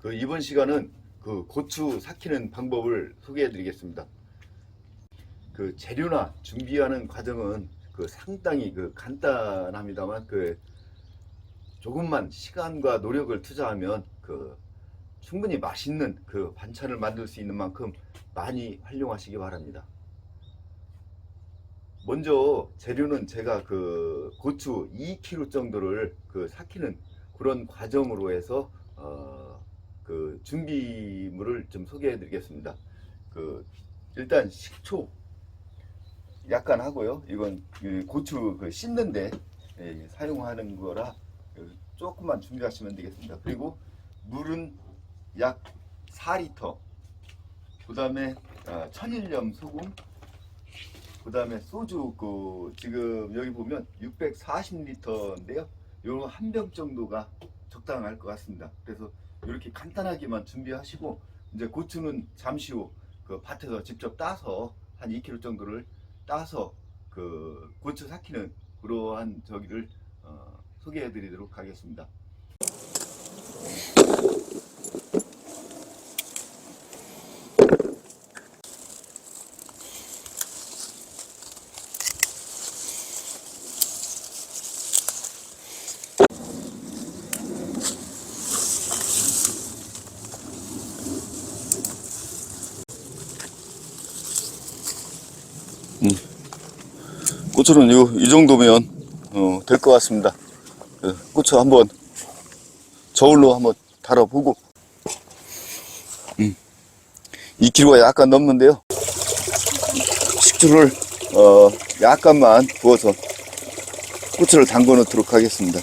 그 이번 시간은 그 고추 삭히는 방법을 소개해 드리겠습니다. 그 재료나 준비하는 과정은 그 상당히 그 간단합니다만 그 조금만 시간과 노력을 투자하면 그 충분히 맛있는 그 반찬을 만들 수 있는 만큼 많이 활용하시기 바랍니다. 먼저 재료는 제가 그 고추 2kg 정도를 그 삭히는 그런 과정으로 해서 어, 그 준비물을 좀 소개해 드리겠습니다. 그 일단 식초 약간 하고요. 이건 그 고추 그 씻는데 예, 사용하는 거라 조금만 준비하시면 되겠습니다. 그리고 물은 약 4리터. 그 다음에 아, 천일염 소금. 그 다음에 소주 그 지금 여기 보면 640리터인데요. 요거 한병 정도가 적당할 것 같습니다. 그래서 이렇게 간단하게만 준비하시고 이제 고추는 잠시 후 그 밭에서 직접 따서 한 2kg 정도를 따서 그 고추 삭히는 그러한 저기를 어, 소개해 드리도록 하겠습니다. 고추는 요, 이 정도면 어, 될 것 같습니다. 그 고추 한번 저울로 한번 달아보고 음, 2kg가 약간 넘는데요. 식초를 어, 약간만 부어서 고추를 담궈 놓도록 하겠습니다.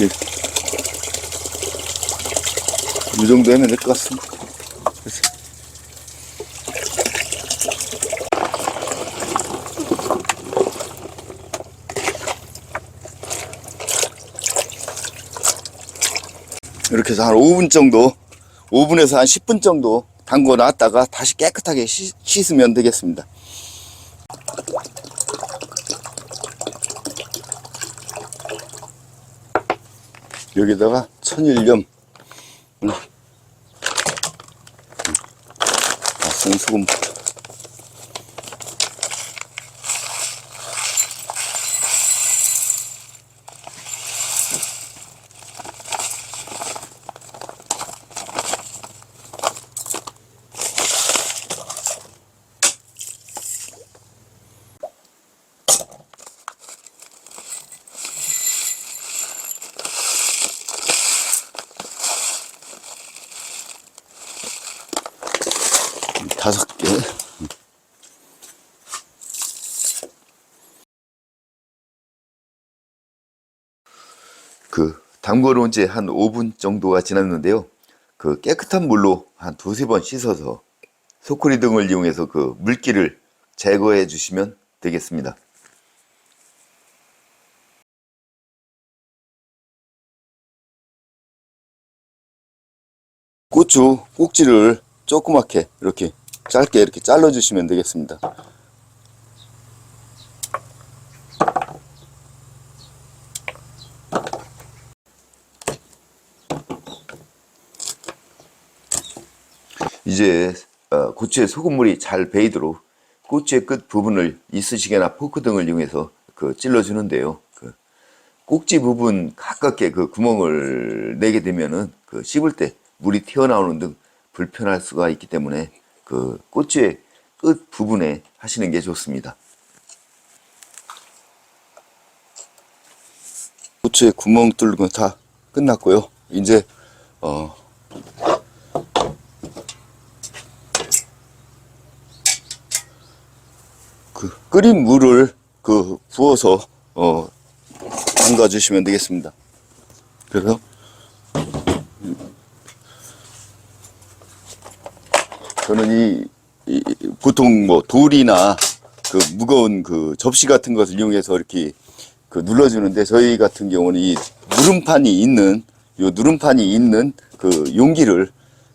이렇게. 이 정도 하면 될 것 같습니다. 이렇게 해서 한 5분 정도, 5분에서 한 10분 정도 담궈 놨다가 다시 깨끗하게 씻, 씻으면 되겠습니다. 여기다가 천일염, 음. 아, 생소금 다섯 개. 그 담궈 놓은 지 한 5분 정도가 지났는데요. 그 깨끗한 물로 한 두세 번 씻어서 소쿠리 등을 이용해서 그 물기를 제거해 주시면 되겠습니다. 고추 꼭지를 조그맣게 이렇게 짧게 이렇게 잘라 주시면 되겠습니다. 이제 어, 고추에 소금물이 잘 배이도록 고추의 끝 부분을 이쑤시개나 포크 등을 이용해서 그 찔러 주는데요. 그 꼭지 부분 가깝게 그 구멍을 내게 되면은 그 씹을 때 물이 튀어나오는 등 불편할 수가 있기 때문에 그 고추의 끝 부분에 하시는 게 좋습니다. 고추에 구멍 뚫는 건다 끝났고요. 이제 어 그 끓인 물을 그 부어서 어 담가 주시면 되겠습니다. 그래서 저는 이, 이- 보통 뭐 돌이나 그 무거운 그 접시 같은 것을 이용해서 이렇게 그 눌러주는데 저희 같은 경우는 이 누름판이 있는 요 누름판이 있는 그 용기를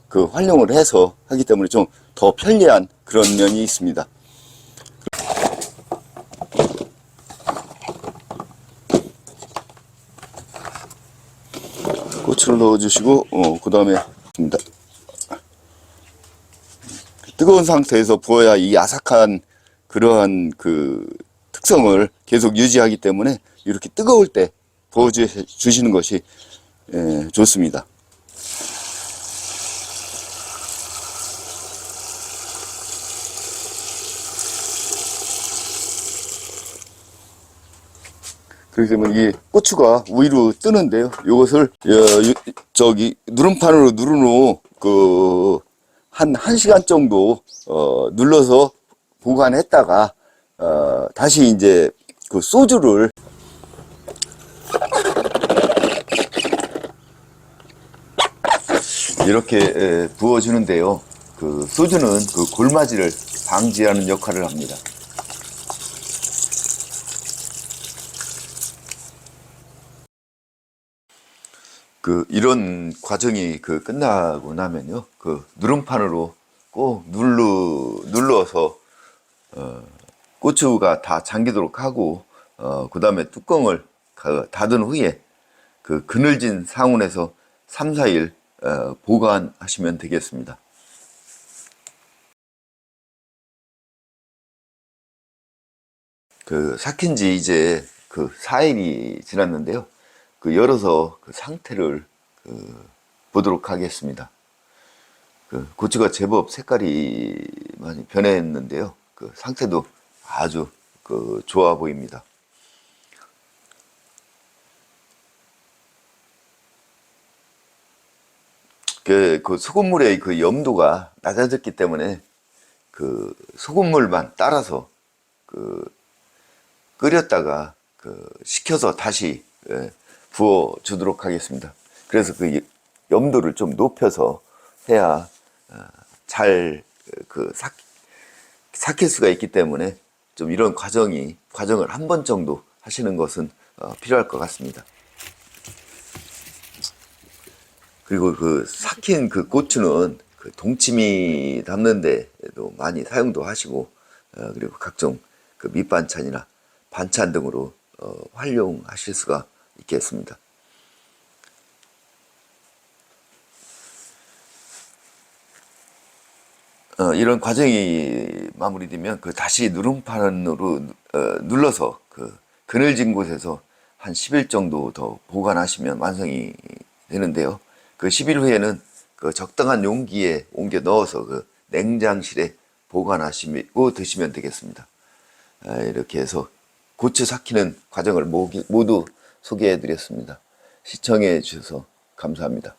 그 활용을 해서 하기 때문에 좀 더 편리한 그런 면이 있습니다. 고추 고추를 넣어주시고 어, 그 다음에 입니다. 뜨거운 상태에서 부어야 이 아삭한 그러한 그 특성을 계속 유지하기 때문에 이렇게 뜨거울 때 부어 주시는 것이 예, 좋습니다. 그렇기 때문에 이 고추가 위로 뜨는데요. 이것을 어, 유- 저기 누름판으로 누른 후그 한, 한 시간 정도, 어, 눌러서 보관했다가, 어, 다시 이제 그 소주를 이렇게 에, 부어주는데요. 그 소주는 그 골마지를 방지하는 역할을 합니다. 그 이런 과정이 그 끝나고 나면요 그 누름판으로 꼭 눌러 눌러서 어, 고추가 다 잠기도록 하고 어, 그 다음에 뚜껑을 그 닫은 후에 그 그늘진 상온에서 3, 4일 어, 보관하시면 되겠습니다. 그 삭힌 지 이제 그 4일이 지났는데요. 그 열어서 그 상태를 그 보도록 하겠습니다. 그 고추가 제법 색깔이 많이 변했는데요. 그 상태도 아주 그 좋아 보입니다. 그, 그 소금물의 그 염도가 낮아졌기 때문에 그 소금물만 따라서 그 끓였다가 그 식혀서 다시 예, 부어 주도록 하겠습니다. 그래서 그 염도를 좀 높여서 해야 어, 잘그 삭힐 수가 있기 때문에 좀 이런 과정이 과정을 한 번 정도 하시는 것은 어, 필요할 것 같습니다. 그리고 그 삭힌 그 고추는 그 동치미 담는 데도 많이 사용도 하시고 어, 그리고 각종 그 밑반찬이나 반찬 등으로 어, 활용하실 수가 있겠습니다. 어, 이런 과정이 마무리되면 그 다시 누름판으로 어, 눌러서 그 그늘진 곳에서 한 10일 정도 더 보관하시면 완성이 되는데요. 그 10일 후에는 그 적당한 용기에 옮겨 넣어서 그 냉장실에 보관하시고 드시면 되겠습니다. 아, 이렇게 해서 고추 삭히는 과정을 모두 소개해 드렸습니다. 시청해 주셔서 감사합니다.